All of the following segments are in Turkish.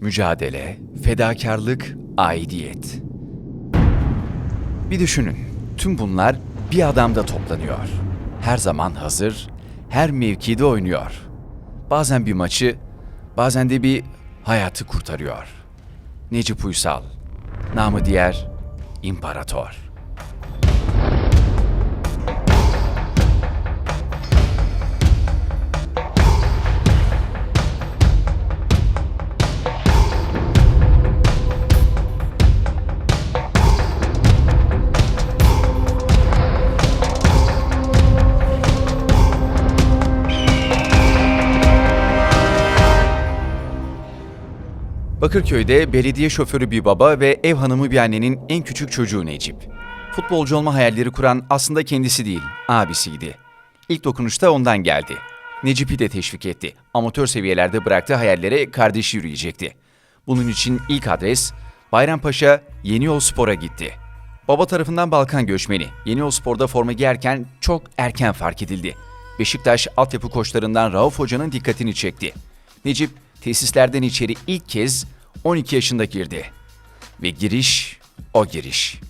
mücadele, fedakarlık, aidiyet. Bir düşünün, tüm bunlar bir adamda toplanıyor. Her zaman hazır, her mevkide oynuyor. Bazen bir maçı, bazen de bir hayatı kurtarıyor. Necip Uysal, namı diğer İmparator. Bakırköy'de belediye şoförü bir baba ve ev hanımı bir annenin en küçük çocuğu Necip. Futbolcu olma hayalleri kuran aslında kendisi değil, abisiydi. İlk dokunuşta ondan geldi. Necip'i de teşvik etti. Amatör seviyelerde bıraktığı hayallere kardeşi yürüyecekti. Bunun için ilk adres Bayrampaşa Yeniyol Spor'a gitti. Baba tarafından Balkan göçmeni. Yeniyol Spor'da forma giyerken çok erken fark edildi. Beşiktaş altyapı koçlarından Rauf Hoca'nın dikkatini çekti. Necip tesislerden içeri ilk kez 12 yaşında girdi. Ve giriş o giriş.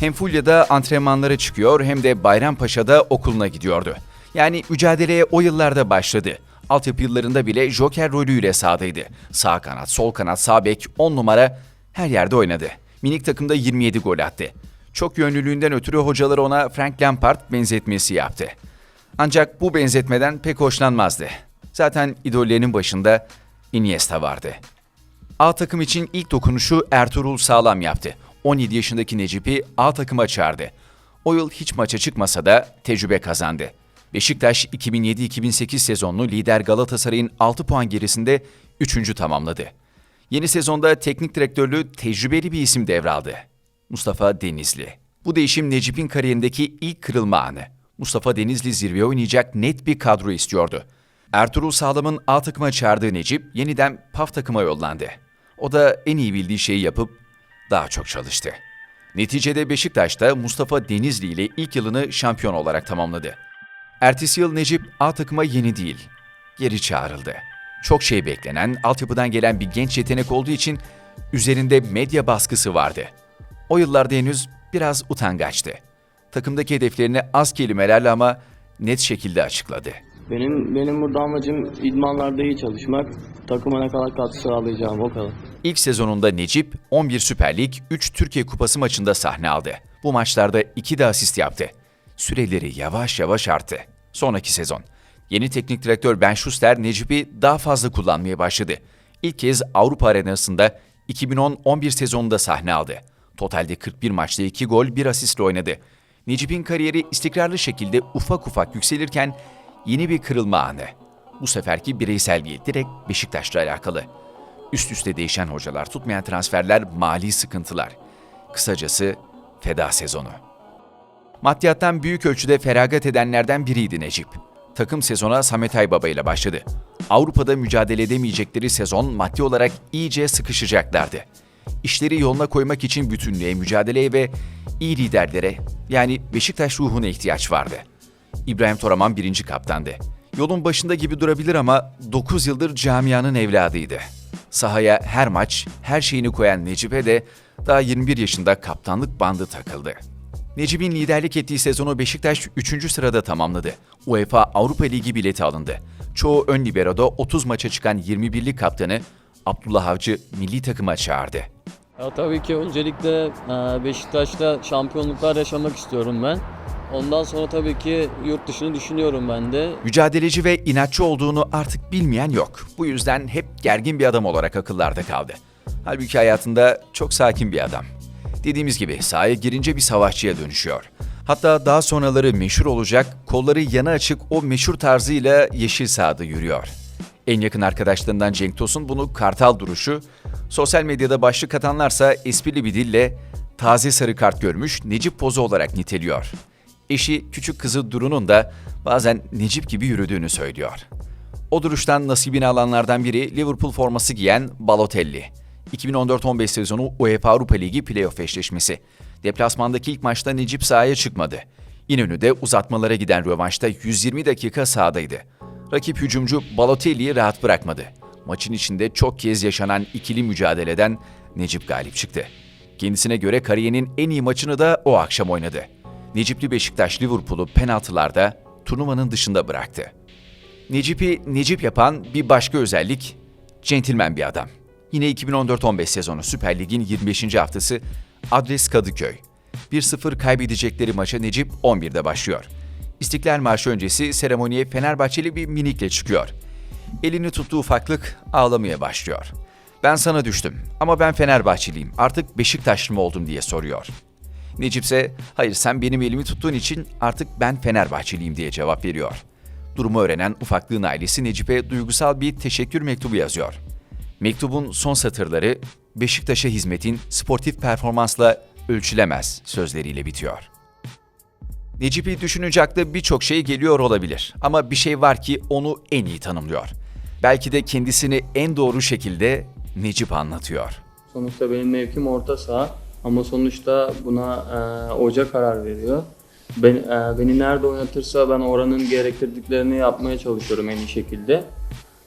Hem Fulya'da antrenmanlara çıkıyor hem de Bayrampaşa'da okuluna gidiyordu. Yani mücadeleye o yıllarda başladı. Altyapı yıllarında bile joker rolüyle sahadaydı. Sağ kanat, sol kanat, sağ bek, 10 numara her yerde oynadı. Minik takımda 27 gol attı. Çok yönlülüğünden ötürü hocaları ona Frank Lampard benzetmesi yaptı. Ancak bu benzetmeden pek hoşlanmazdı. Zaten idollerinin başında Iniesta vardı. A takım için ilk dokunuşu Ertuğrul Sağlam yaptı. 17 yaşındaki Necip'i A takıma çağırdı. O yıl hiç maça çıkmasa da tecrübe kazandı. Beşiktaş 2007-2008 sezonlu lider Galatasaray'ın 6 puan gerisinde 3. tamamladı. Yeni sezonda teknik direktörlüğü tecrübeli bir isim devraldı. Mustafa Denizli. Bu değişim Necip'in kariyerindeki ilk kırılma anı. Mustafa Denizli zirveye oynayacak net bir kadro istiyordu. Ertuğrul Sağlam'ın A takıma çağırdığı Necip yeniden PAF takıma yollandı. O da en iyi bildiği şeyi yapıp daha çok çalıştı. Neticede Beşiktaş'ta Mustafa Denizli ile ilk yılını şampiyon olarak tamamladı. Ertesi yıl Necip A takıma yeni değil, geri çağrıldı. Çok şey beklenen, altyapıdan gelen bir genç yetenek olduğu için üzerinde medya baskısı vardı. O yıllarda henüz biraz utangaçtı. Takımdaki hedeflerini az kelimelerle ama net şekilde açıkladı. Benim benim burada amacım idmanlarda iyi çalışmak, takıma ne kadar katkı sağlayacağım o kadar. İlk sezonunda Necip 11 Süper Lig, 3 Türkiye Kupası maçında sahne aldı. Bu maçlarda 2 de asist yaptı. Süreleri yavaş yavaş arttı. Sonraki sezon. Yeni teknik direktör Ben Schuster Necip'i daha fazla kullanmaya başladı. İlk kez Avrupa arenasında 2010-11 sezonunda sahne aldı. Totalde 41 maçta 2 gol, 1 asistle oynadı. Necip'in kariyeri istikrarlı şekilde ufak ufak yükselirken yeni bir kırılma anı. Bu seferki bireysel değil, direkt Beşiktaş'la alakalı. Üst üste değişen hocalar, tutmayan transferler, mali sıkıntılar. Kısacası feda sezonu. Maddiyattan büyük ölçüde feragat edenlerden biriydi Necip. Takım sezona Samet Aybaba ile başladı. Avrupa'da mücadele edemeyecekleri sezon maddi olarak iyice sıkışacaklardı. İşleri yoluna koymak için bütünlüğe, mücadeleye ve iyi liderlere yani Beşiktaş ruhuna ihtiyaç vardı. İbrahim Toraman birinci kaptandı. Yolun başında gibi durabilir ama 9 yıldır camianın evladıydı. Sahaya her maç, her şeyini koyan Necip'e de daha 21 yaşında kaptanlık bandı takıldı. Necip'in liderlik ettiği sezonu Beşiktaş 3. sırada tamamladı. UEFA Avrupa Ligi bileti alındı. Çoğu ön libero'da 30 maça çıkan 21'lik kaptanı Abdullah Avcı milli takıma çağırdı. Ya tabii ki öncelikle e, Beşiktaş'ta şampiyonluklar yaşamak istiyorum ben. Ondan sonra tabii ki yurt dışını düşünüyorum ben de. Mücadeleci ve inatçı olduğunu artık bilmeyen yok. Bu yüzden hep gergin bir adam olarak akıllarda kaldı. Halbuki hayatında çok sakin bir adam. Dediğimiz gibi sahaya girince bir savaşçıya dönüşüyor. Hatta daha sonraları meşhur olacak, kolları yana açık o meşhur tarzıyla yeşil sahada yürüyor. En yakın arkadaşlarından Cenk Tosun bunu kartal duruşu, sosyal medyada başlık atanlarsa esprili bir dille taze sarı kart görmüş Necip pozu olarak niteliyor. Eşi küçük kızı Duru'nun da bazen Necip gibi yürüdüğünü söylüyor. O duruştan nasibini alanlardan biri Liverpool forması giyen Balotelli. 2014-15 sezonu UEFA Avrupa Ligi playoff eşleşmesi. Deplasmandaki ilk maçta Necip sahaya çıkmadı. İnönü'de uzatmalara giden rövanşta 120 dakika sahadaydı. Rakip hücumcu Balotelli'yi rahat bırakmadı. Maçın içinde çok kez yaşanan ikili mücadeleden Necip galip çıktı. Kendisine göre kariyerinin en iyi maçını da o akşam oynadı. Necipli Beşiktaş Liverpool'u penaltılarda turnuvanın dışında bıraktı. Necip'i Necip yapan bir başka özellik, centilmen bir adam. Yine 2014-15 sezonu Süper Lig'in 25. haftası adres Kadıköy. 1-0 kaybedecekleri maça Necip 11'de başlıyor. İstiklal Marşı öncesi seremoniye Fenerbahçeli bir minikle çıkıyor. Elini tuttuğu ufaklık ağlamaya başlıyor. Ben sana düştüm ama ben Fenerbahçeliyim artık Beşiktaşlı mı oldum diye soruyor. Necip ise hayır sen benim elimi tuttuğun için artık ben Fenerbahçeliyim diye cevap veriyor. Durumu öğrenen ufaklığın ailesi Necip'e duygusal bir teşekkür mektubu yazıyor. Mektubun son satırları Beşiktaş'a hizmetin sportif performansla ölçülemez sözleriyle bitiyor. Necip'i düşününce akla birçok şey geliyor olabilir ama bir şey var ki onu en iyi tanımlıyor. Belki de kendisini en doğru şekilde Necip anlatıyor. Sonuçta benim mevkim orta saha ama sonuçta buna e, hoca karar veriyor. Ben, e, beni nerede oynatırsa ben oranın gerektirdiklerini yapmaya çalışıyorum en iyi şekilde.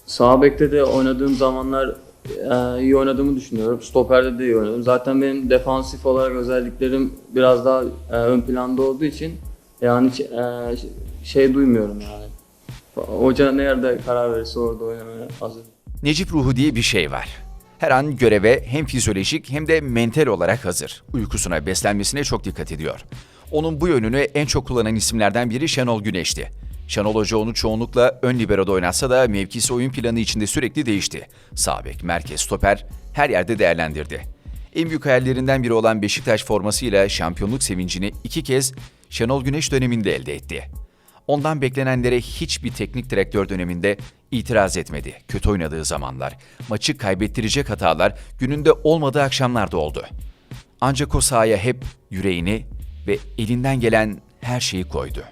Sağ bekte de oynadığım zamanlar e, iyi oynadığımı düşünüyorum. Stoperde de iyi oynadım. Zaten benim defansif olarak özelliklerim biraz daha e, ön planda olduğu için yani hiç, e, şey duymuyorum yani. Hoca nerede karar verirse orada oynamaya hazır. Necip ruhu diye bir şey var. Her an göreve hem fizyolojik hem de mental olarak hazır. Uykusuna, beslenmesine çok dikkat ediyor. Onun bu yönünü en çok kullanan isimlerden biri Şenol Güneş'ti. Şenol Hoca onu çoğunlukla ön libero'da oynatsa da mevkisi oyun planı içinde sürekli değişti. Sağ bek, merkez, stoper her yerde değerlendirdi. En büyük hayallerinden biri olan Beşiktaş formasıyla şampiyonluk sevincini iki kez Şenol Güneş döneminde elde etti. Ondan beklenenlere hiçbir teknik direktör döneminde itiraz etmedi. Kötü oynadığı zamanlar, maçı kaybettirecek hatalar gününde olmadığı akşamlarda oldu. Ancak o sahaya hep yüreğini ve elinden gelen her şeyi koydu.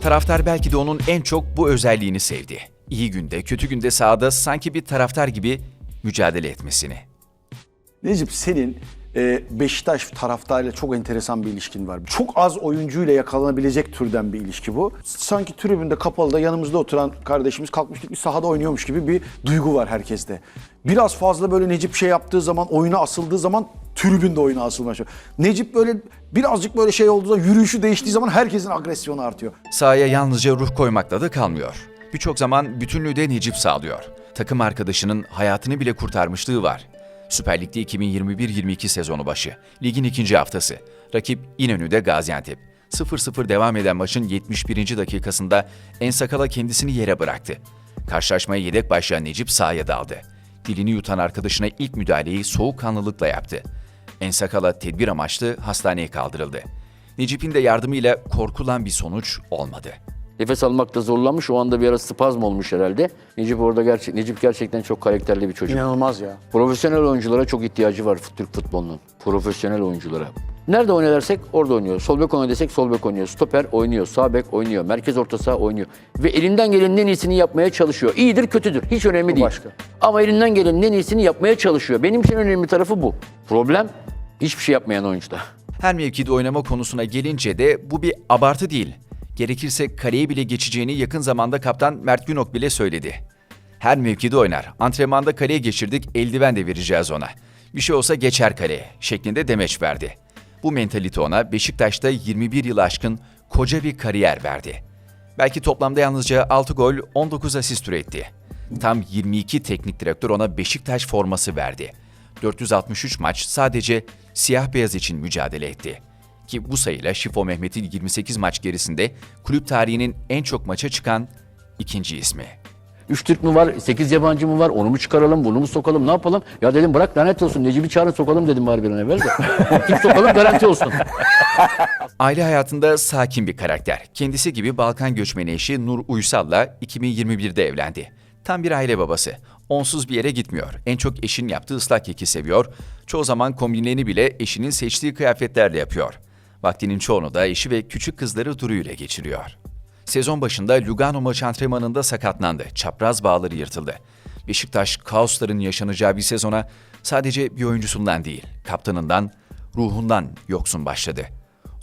Taraftar belki de onun en çok bu özelliğini sevdi. İyi günde, kötü günde sahada sanki bir taraftar gibi mücadele etmesini. Necip senin e, Beşiktaş taraftarıyla çok enteresan bir ilişkin var. Çok az oyuncuyla yakalanabilecek türden bir ilişki bu. Sanki tribünde kapalıda yanımızda oturan kardeşimiz kalkmıştık bir sahada oynuyormuş gibi bir duygu var herkeste. Biraz fazla böyle Necip şey yaptığı zaman, oyuna asıldığı zaman tribünde oyuna asılmaya başlıyor. Necip böyle birazcık böyle şey olduğu zaman, yürüyüşü değiştiği zaman herkesin agresyonu artıyor. Sahaya yalnızca ruh koymakla da kalmıyor. Birçok zaman bütünlüğü de Necip sağlıyor. Takım arkadaşının hayatını bile kurtarmışlığı var. Süper Lig'de 2021-22 sezonu başı. Ligin ikinci haftası. Rakip İnönü'de Gaziantep. 0-0 devam eden maçın 71. dakikasında Ensakala kendisini yere bıraktı. Karşılaşmaya yedek başlayan Necip sahaya daldı. Dilini yutan arkadaşına ilk müdahaleyi soğukkanlılıkla yaptı. Ensakala tedbir amaçlı hastaneye kaldırıldı. Necip'in de yardımıyla korkulan bir sonuç olmadı. Nefes almakta zorlanmış. O anda bir ara spazm olmuş herhalde. Necip orada gerçek Necip gerçekten çok karakterli bir çocuk. İnanılmaz ya. Profesyonel oyunculara çok ihtiyacı var Türk futbolunun. Profesyonel oyunculara. Nerede oynarsak orada oynuyor. Sol bek oynuyor desek sol bek oynuyor. Stoper oynuyor. Sağ bek oynuyor. Merkez orta saha oynuyor. Ve elinden gelenin en iyisini yapmaya çalışıyor. İyidir kötüdür. Hiç önemli değil. başka. Ama elinden gelenin en iyisini yapmaya çalışıyor. Benim için önemli tarafı bu. Problem hiçbir şey yapmayan oyuncuda. Her mevkide oynama konusuna gelince de bu bir abartı değil. Gerekirse kaleye bile geçeceğini yakın zamanda kaptan Mert Günok bile söyledi. Her mevkide oynar. Antrenmanda kaleye geçirdik, eldiven de vereceğiz ona. Bir şey olsa geçer kaleye şeklinde demeç verdi. Bu mentalite ona Beşiktaş'ta 21 yıl aşkın koca bir kariyer verdi. Belki toplamda yalnızca 6 gol, 19 asist üretti. Tam 22 teknik direktör ona Beşiktaş forması verdi. 463 maç sadece siyah beyaz için mücadele etti. Ki bu sayıyla Şifo Mehmet'in 28 maç gerisinde kulüp tarihinin en çok maça çıkan ikinci ismi. Üç Türk mü var, sekiz yabancı mı var, onu mu çıkaralım, bunu mu sokalım, ne yapalım? Ya dedim bırak lanet olsun, Necip'i çağırın sokalım dedim var bir an evvel de. Kim sokalım garanti olsun. Aile hayatında sakin bir karakter. Kendisi gibi Balkan göçmeni eşi Nur Uysal'la 2021'de evlendi. Tam bir aile babası. Onsuz bir yere gitmiyor. En çok eşin yaptığı ıslak keki seviyor. Çoğu zaman kombinlerini bile eşinin seçtiği kıyafetlerle yapıyor. Vaktinin çoğunu da eşi ve küçük kızları Duru ile geçiriyor. Sezon başında Lugano maçı antrenmanında sakatlandı. Çapraz bağları yırtıldı. Beşiktaş kaosların yaşanacağı bir sezona sadece bir oyuncusundan değil, kaptanından, ruhundan yoksun başladı.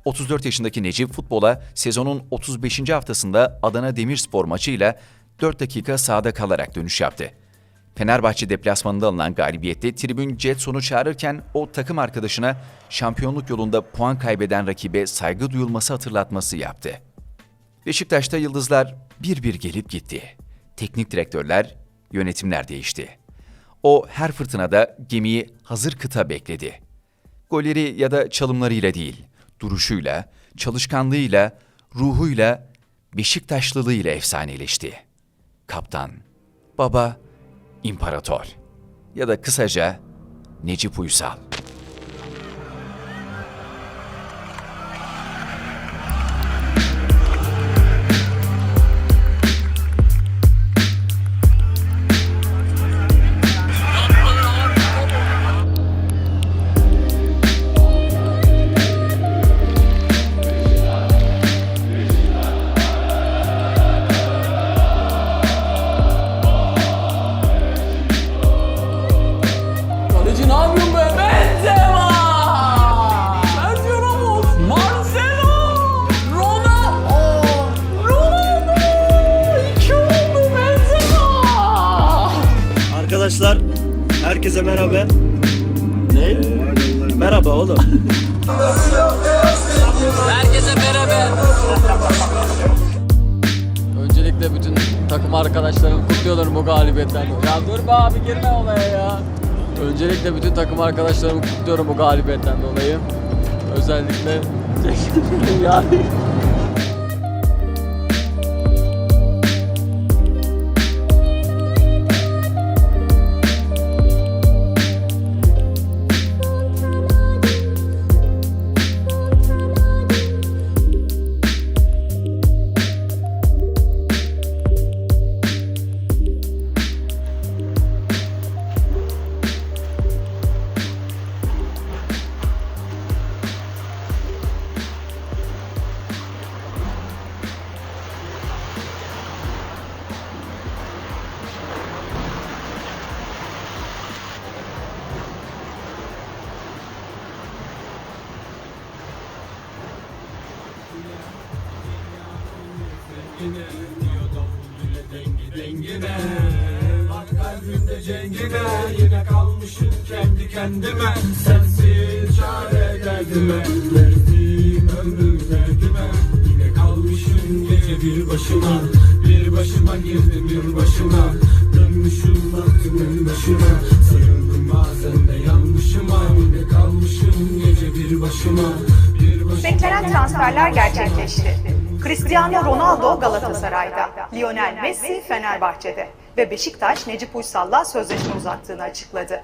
34 yaşındaki Necip futbola sezonun 35. haftasında Adana Demirspor maçıyla 4 dakika sahada kalarak dönüş yaptı. Fenerbahçe deplasmanında alınan galibiyette tribün Jetson'u çağırırken o takım arkadaşına şampiyonluk yolunda puan kaybeden rakibe saygı duyulması hatırlatması yaptı. Beşiktaş'ta yıldızlar bir bir gelip gitti. Teknik direktörler, yönetimler değişti. O her fırtınada gemiyi hazır kıta bekledi. Golleri ya da çalımlarıyla değil, duruşuyla, çalışkanlığıyla, ruhuyla, Beşiktaşlılığıyla efsaneleşti. Kaptan, baba, imparator ya da kısaca Necip Uysal. Herkese merhaba. Ne? merhaba oğlum. Herkese merhaba. Öncelikle bütün takım arkadaşlarımı kutluyorum bu galibiyetten. Ya dur be abi girme olaya ya. Öncelikle bütün takım arkadaşlarımı kutluyorum bu galibiyetten dolayı. Özellikle yani Yine kalmışım kendi kendime Sensiz çare derdime. Verdiğim ömrüm derdime. Yine kalmışım gece bir başıma Bir başıma girdim bir başıma. Dönmüşüm baktım en başıma Sayıldım bazen de yanlışıma. Yine kalmışım gece Bir başıma Beklenen transferler gerçekleşti. Cristiano Ronaldo Galatasaray'da, Lionel Messi Fenerbahçe'de ve Beşiktaş Necip Uysal'la sözleşme uzattığını açıkladı.